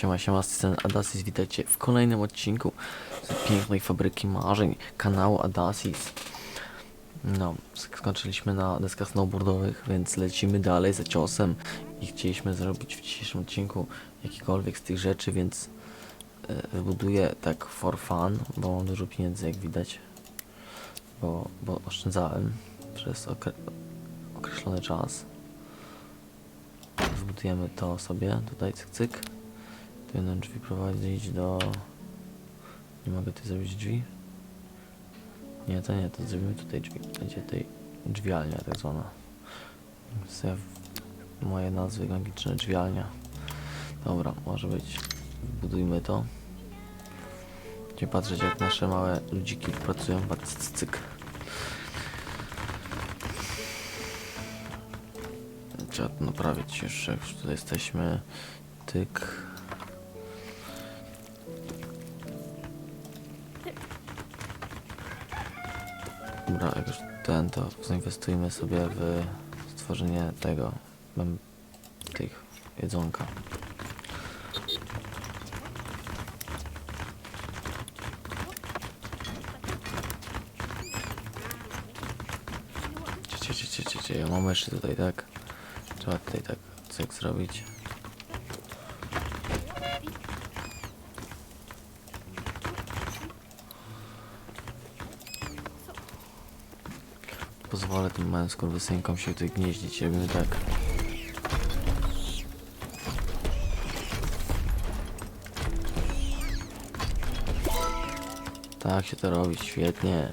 Siema, siema, tej Adasis, witajcie w kolejnym odcinku z pięknej fabryki marzeń kanału Adasis. No, sk- skończyliśmy na deskach snowboardowych, więc lecimy dalej za ciosem i chcieliśmy zrobić w dzisiejszym odcinku jakikolwiek z tych rzeczy, więc e, wybuduję tak for fun, bo mam dużo pieniędzy jak widać, bo, bo oszczędzałem przez okre określony czas. Zbudujemy to sobie, tutaj cyk cyk. Będą drzwi prowadzić do... Nie mogę tu zrobić drzwi? Nie, to nie, to zrobimy tutaj drzwi. Będzie tutaj drzwialnia tak zwana. W- moje nazwy magiczne drzwialnia. Dobra, może być. Budujmy to. Będziemy patrzeć jak nasze małe ludziki pracują. Patrz, cyk. Trzeba to naprawić jeszcze, jak już tutaj jesteśmy. Tyk. Dobra, jak już ten, to zainwestujmy sobie w stworzenie tego, tych jedzonka. Cie, cie, cie, cie, cie, ja mam jeszcze tutaj, tak? Trzeba tutaj tak, cyk zrobić. Pozwolę tym małym skurwysynkom się tutaj gnieździć, robimy tak. Tak się to robi, świetnie.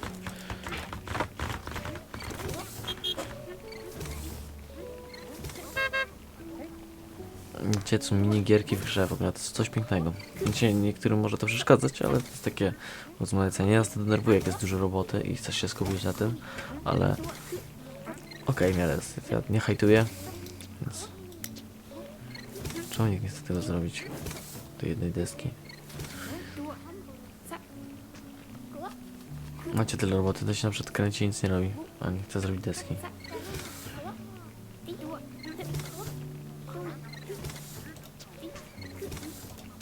Gdzie są minigierki w grze w ogóle, to jest coś pięknego. Wiecie, niektórym może to przeszkadzać, ale to jest takie rozmaicenie. Ja to denerwuję, jak jest dużo roboty i chcesz się skupić na tym, ale okej, okay, jest. Ja nie hajtuję, więc czemu nikt nie chce tego zrobić do jednej deski? Macie tyle roboty, to się na przykład kręci i nic nie robi, a nie chce zrobić deski.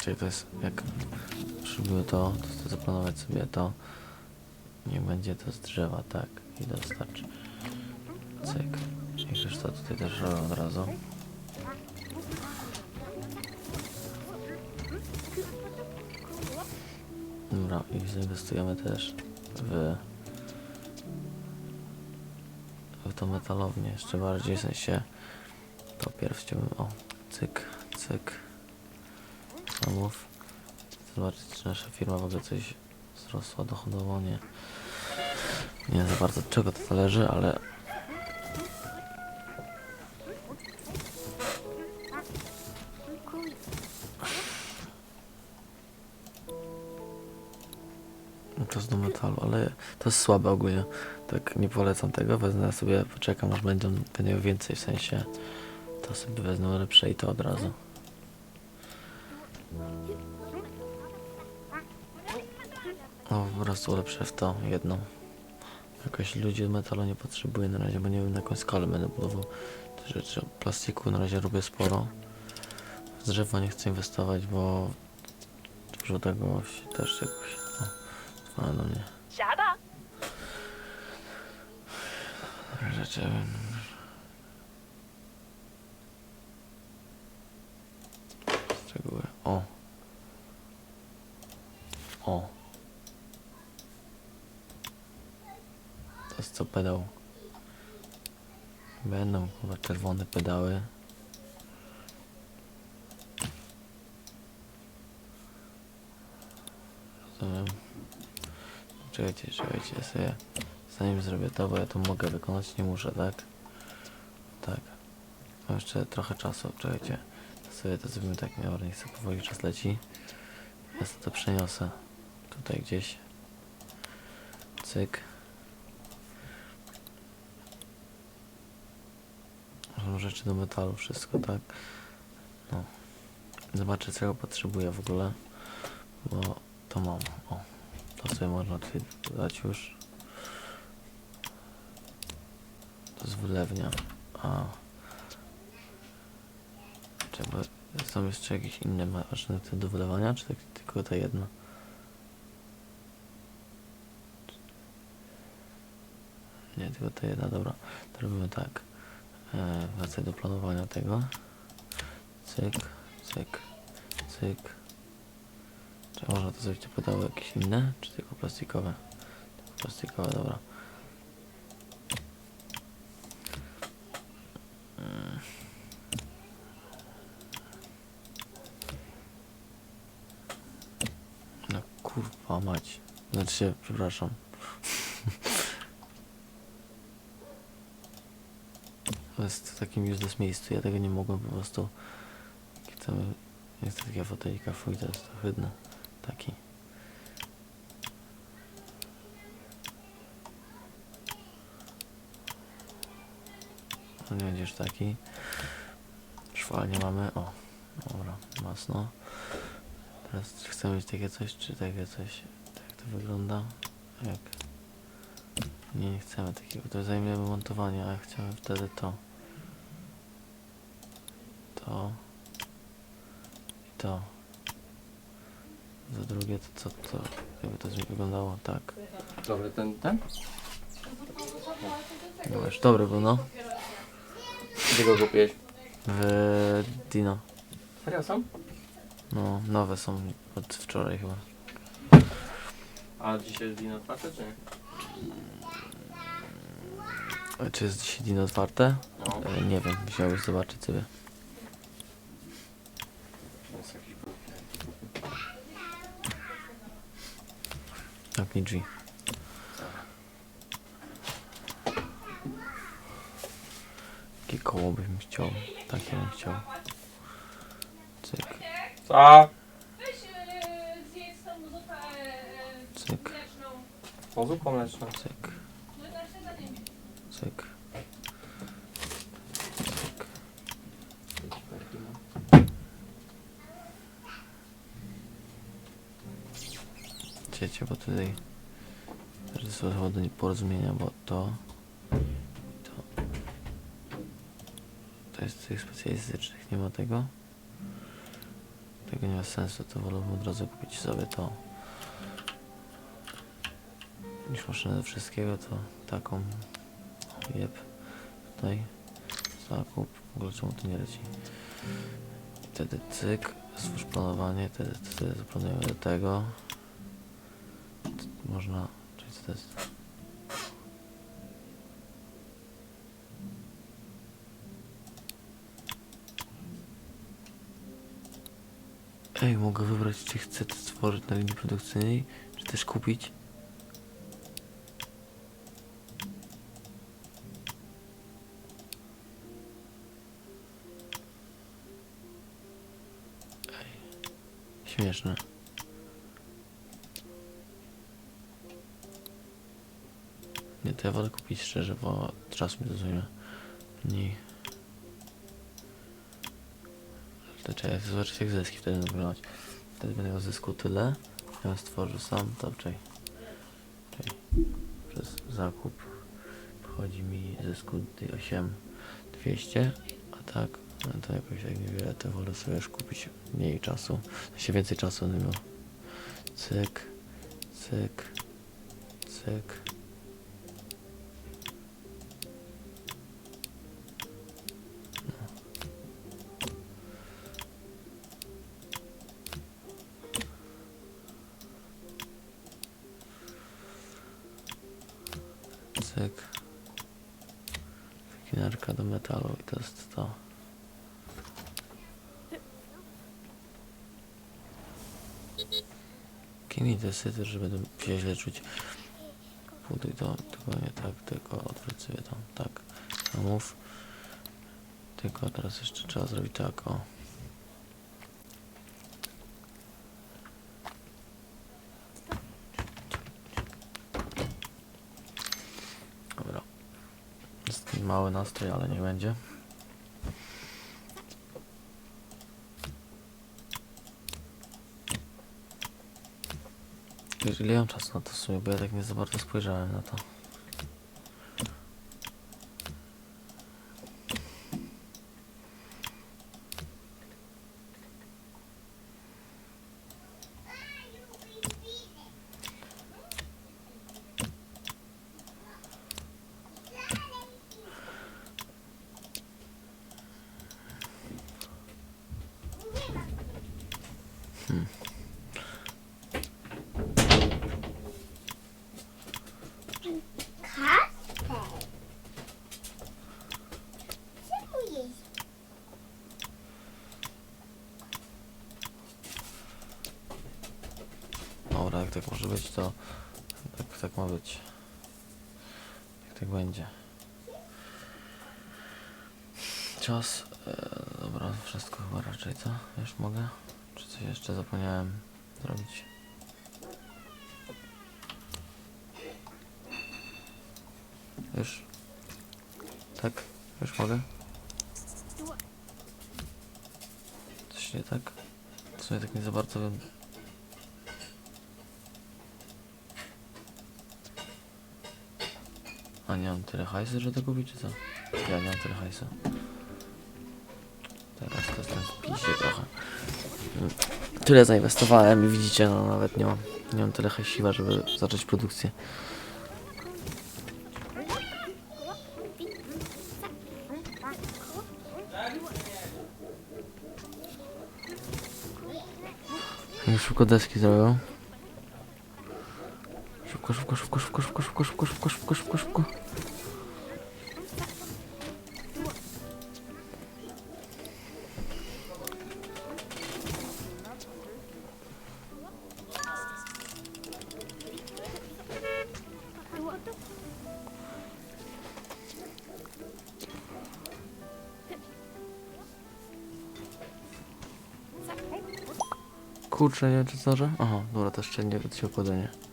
Czyli to jest jak przybyło to, to chcę zaplanować sobie to. Niech będzie to z drzewa, tak. I dostarczy. Cyk. I to tutaj też robię od razu. Dobra, i zainwestujemy też w w tą metalownię jeszcze bardziej, w sensie to pierw chciałbym, o, cyk, cyk samów. Zobaczyć, czy nasza firma w ogóle coś wzrosła dochodowo, nie. Nie za bardzo od czego to zależy, ale No to jest do metalu, ale to jest słabe ogólnie. Tak nie polecam tego, wezmę sobie, poczekam aż będę miał więcej w sensie. To sobie wezmę lepsze i to od razu. O, po prostu ulepszę w to jedną. Jakoś ludzie metalu nie potrzebuję na razie, bo nie wiem na jaką skalę będę budował te rzeczy. Plastiku na razie robię sporo. W drzewo nie chcę inwestować, bo dużo tego się też jakoś... O, ale do mnie. Rzeczy... ja wiem. Szczegóły. O. O. To jest co pedał. Będą chyba czerwone pedały. Rozumiem. Czekajcie, czekajcie, sobie zanim zrobię to, bo ja to mogę wykonać, nie muszę, tak? Tak. Mam jeszcze trochę czasu, czekajcie. To sobie to zrobimy tak, miało, nie chcę powoli czas leci. Ja sobie to przeniosę tutaj gdzieś. Cyk. Są rzeczy do metalu, wszystko, tak? No. Zobaczę, czego potrzebuję w ogóle, bo to mam. O, to sobie można dodać już. To jest wylewnia. A. Trzeba Są jeszcze jakieś inne maszyny do wylewania, czy tak, tylko ta jedna? Nie, tylko ta jedna, dobra. To robimy tak. E, wracaj do planowania tego. Cyk, cyk, cyk. Czy można to zrobić pedały jakieś inne, czy tylko plastikowe? Tylko plastikowe, dobra. Mm. No kurwa mać. Znaczy się, przepraszam. Jest w takim useless miejscu, ja tego nie mogłem po prostu... Nie chcę takiego fotelika, fuj, to jest. Taki. No nie będziesz taki. Szwalnie mamy, o. Dobra, masno. Teraz chcemy mieć takie coś, czy takie coś? Tak to wygląda? Jak? Nie, nie chcemy takiego, to zajmiemy montowanie, a ja chciałem wtedy to. To. I to. Za drugie to co to? Jakby to wyglądało tak. Dobry ten, ten? No już dobry był, no. Gdzie go kupiłeś? W Dino. Serio są? No, nowe są od wczoraj chyba. A dzisiaj jest wino otwarte, czy nie? Czy jest dzisiaj Dino otwarte? No. E, nie wiem, musiałbyś zobaczyć sobie. Jest jakiś był. Drzwi. Jakie koło bym chciał? Takie bym chciał. Cyk, Co? Weź yy, zjedz tą zupę cyk, mleczną. O, zupą mleczną. cyk, No na śniadanie. cyk. Cyk. Wiecie, bo tutaj też chyba do porozumienia, bo to to to jest tych specjalistycznych, nie ma tego? Tego nie ma sensu, to wolałbym od razu kupić sobie to niż maszynę do wszystkiego, to taką jeb tutaj zakup, w ogóle czemu to nie leci? Wtedy cyk, stwórz planowanie, wtedy zaplanujemy do tego można, czyli co to jest? Ej, mogę wybrać, czy chcę to stworzyć na linii produkcyjnej, czy też kupić? Ej, śmieszne. Nie, to ja wolę kupić szczerze, bo czas mi to zajmie. Mniej. Czekaj, zobaczyć jak zyski wtedy wyglądać. Wtedy będę miał zysku tyle. Ja stworzę sam, to czekaj. Czekaj. Przez zakup wchodzi mi zysku tutaj 8 200, a tak, no to jakoś jak niewiele, to wolę sobie już kupić mniej czasu. Się więcej czasu będę miał. Cyk, cyk. Cyk. Wyginarka do metalu i to jest to. Inwestytor, że będę się źle czuć. Buduj to, tylko nie tak, tylko odwróć sobie tak. Zamów. Tylko teraz jeszcze trzeba zrobić tak, o. Dobra. Jest mały nastrój, ale nie będzie. Ile ja mam czasu na to w sumie, bo ja tak nie za bardzo spojrzałem na to. Tak może być, to tak, tak ma być. Jak tak będzie. Czas. E, dobra, wszystko chyba raczej, co? Już mogę? Czy coś jeszcze zapomniałem zrobić? Już? Tak? Już mogę? Coś nie tak? W sumie tak nie za bardzo wiem. A nie mam tyle hajsu, że to kupić, czy co? Ja nie mam tyle hajsu. Teraz to jestem pisie trochę. Tyle zainwestowałem i widzicie, no nawet nie mam, nie mam tyle hajsiwa, żeby zacząć produkcję. Szybko deski zrobią. Szybko, szybko, szybko, szybko, szybko, szybko, szybko, szybko, szybko, szybko, szybko. Kurczę, nie wiem czy zdążę? Aha, dobra, to jeszcze nie się układanie.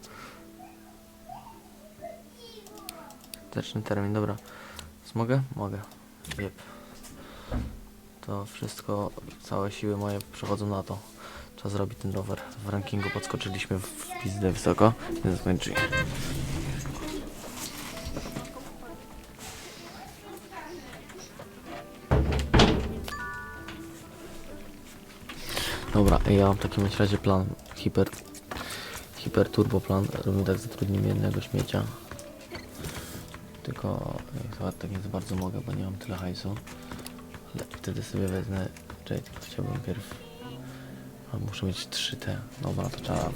Teczny termin, dobra. Mogę? Mogę. Jep. To wszystko, całe siły moje przechodzą na to. Trzeba zrobić ten rower. W rankingu podskoczyliśmy w pizdę wysoko. Nie skończyli. Dobra, ja mam w takim razie plan. Hiper. Hiper turbo plan. Robimy tak, zatrudnimy jednego śmiecia. Tylko chyba tak nie za bardzo mogę, bo nie mam tyle hajsu. Ale wtedy sobie wezmę. Czekaj, tylko chciałbym pierw. A muszę mieć 3 te. Dobra, to trzeba.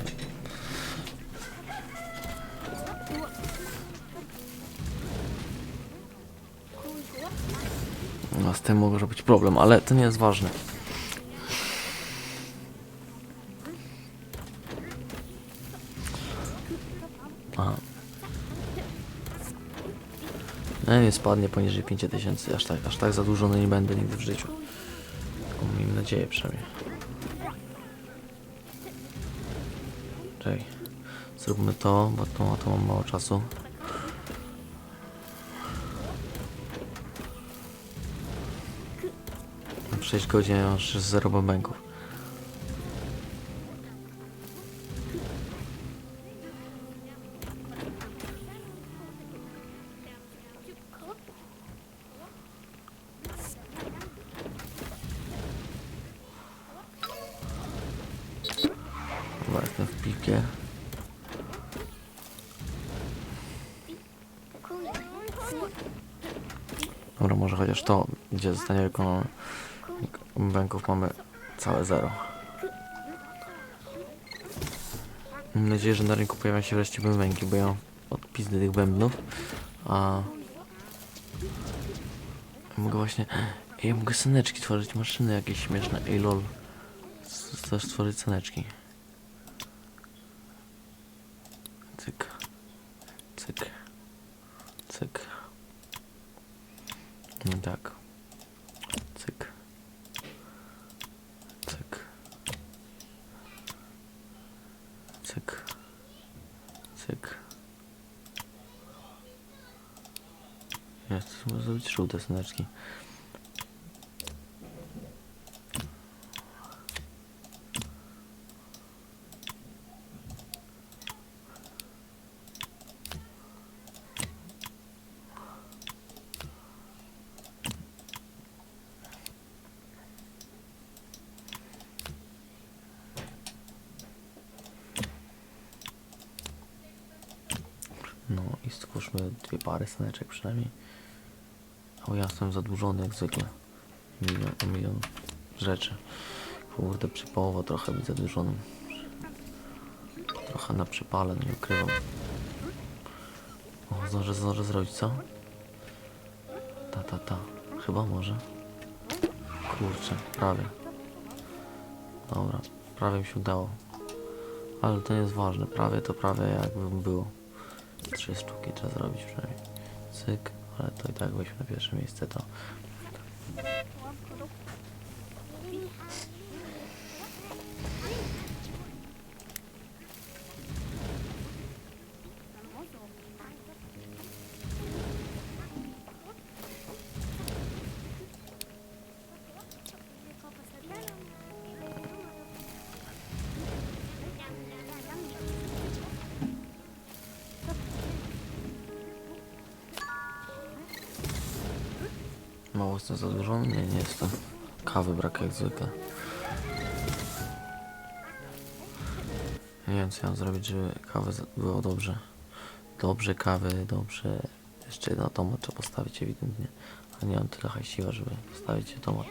No z tym może być problem, ale to nie jest ważne. No nie spadnie poniżej 5000, aż tak, aż tak zadłużony nie będę nigdy w życiu. Taką miejmy nadzieję przynajmniej. Czekaj. Zróbmy to, bo to, to mam mało czasu. Mam 6 godzin, ja mam 0 bębenków. Dobra, może chociaż to, gdzie zostanie wykonane. Bęków mamy całe zero. Mam nadzieję, że na rynku pojawią się wreszcie bębenki, bo ja od pizdy tych bębnów, a... Mogę właśnie... Ej, ja mogę saneczki tworzyć, maszyny jakieś śmieszne, ej lol. Chcesz stworzyć saneczki. Cyk. Cyk. Cyk. No tak. Cyk. Cyk. Cyk. Cyk. Jest, trzeba zrobić żółte sneczki. No i stwórzmy sneczek przynajmniej. O ja jestem zadłużony jak zwykle. Milion, milion rzeczy. Kurde, przypałowo trochę być zadłużonym. Trochę na przypale, nie ukrywam. O, zdążę, zdążę zrobić, co? Ta, ta, ta. Chyba może. Kurczę, prawie. Dobra, prawie mi się udało. Ale to nie jest ważne, prawie to prawie jakby było. Trzy sztuki trzeba zrobić przynajmniej. Cyk, ale to i tak weźmy na pierwsze miejsce to. Jestem zadłużony? Nie, nie jestem. Kawy brak jak zwykle. Nie wiem co mam zrobić, żeby kawy za- było dobrze. Dobrze kawy, dobrze. Jeszcze jeden automat trzeba postawić ewidentnie. A nie mam tyle hajsiwa, żeby postawić automat.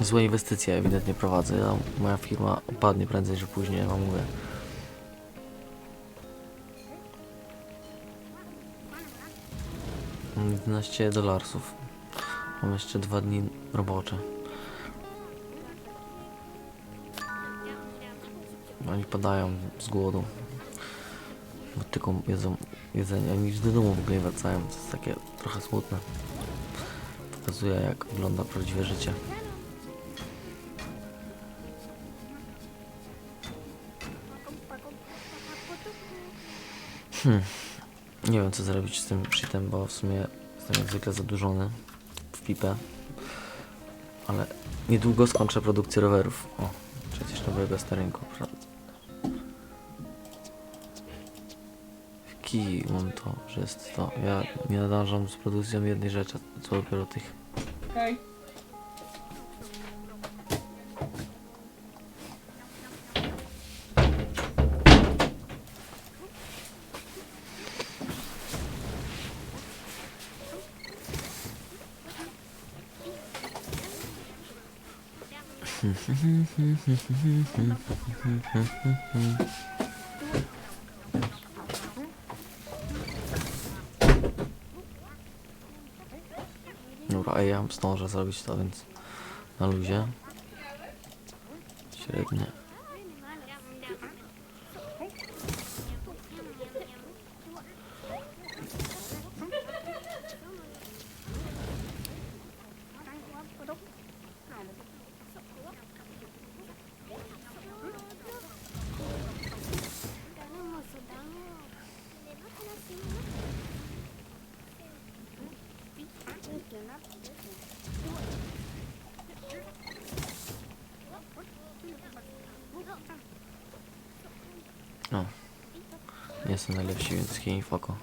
Złe inwestycje ewidentnie prowadzę. Ja, moja firma upadnie prędzej czy później, wam mówię. 11 dolarsów. Mam jeszcze dwa dni robocze. Oni padają z głodu. Bo tylko jedzą jedzenie. Oni do domu w ogóle nie wracają. To jest takie trochę smutne. Pokazuje jak wygląda prawdziwe życie. Hmm. Nie wiem co zrobić z tym shitem, bo w sumie jestem jak zwykle zadłużony w pipę. Ale niedługo skończę produkcję rowerów. O, przecież nowego starynku. prawda? W kij mam to, że jest to. Ja nie nadążam z produkcją jednej rzeczy, co dopiero tych. Okej. Dobra, a ja zdążę zrobić to, więc na luzie. Średnie. Nie jestem najlepszy, więc kij foko.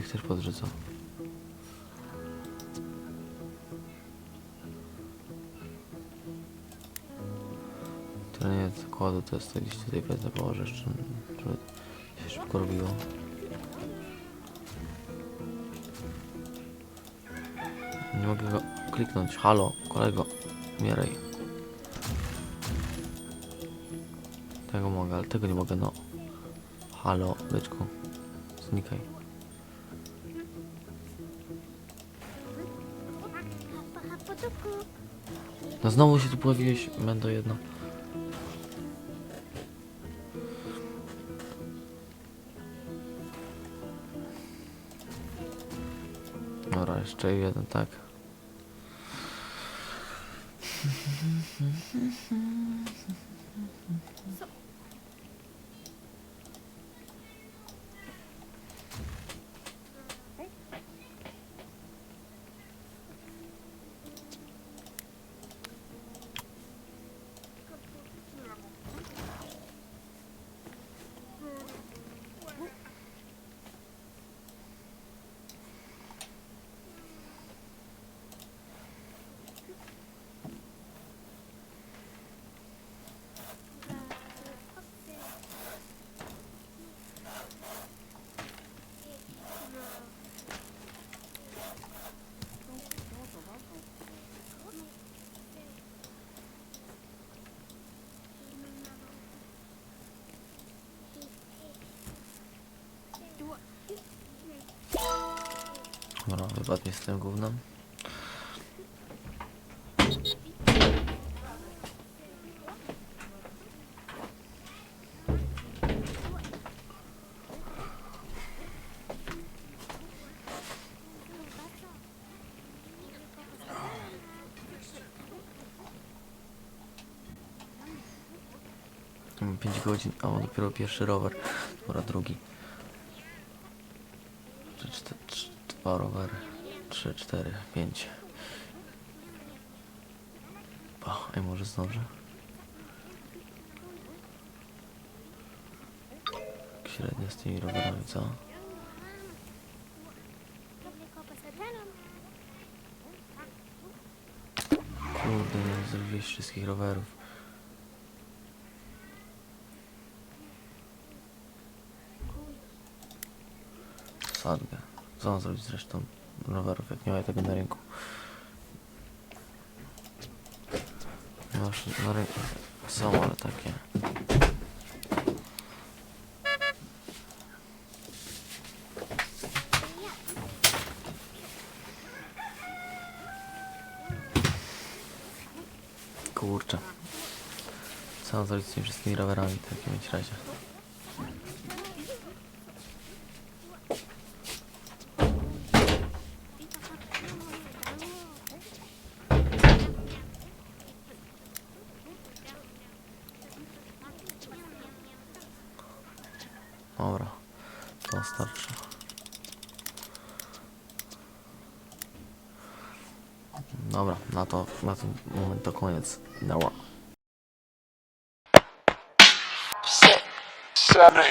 Tych też podrzucę. Tyle zakładu, to jest gdzieś tutaj jeszcze, żeby się szybko robiło. Nie mogę go kliknąć. Halo, kolego, umieraj. Tego mogę, ale tego nie mogę, no. Halo, byczku. Znikaj. No znowu się tu pojawiłeś, mendo jedno. Dobra, jeszcze jeden, tak. Dobra, wypadnie z tym gównem. Mam 5 godzin, a on dopiero pierwszy rower. Dobra, drugi. Trzy, cztery, trzy, dwa rowery. Trzy, cztery, pięć. O, ej, może zdążę? Tak Średnio z tymi rowerami, co? Kurde, nie zrobiłeś wszystkich rowerów. Sadgę. Co mam zrobić z resztą rowerów, jak nie ma tego na rynku? Nie masz na rynku. Są, ale takie. Kurczę. Co mam zrobić z tymi wszystkimi rowerami w takim razie? Dobra, to starczy. Dobra, na ten moment to koniec. Six, seven,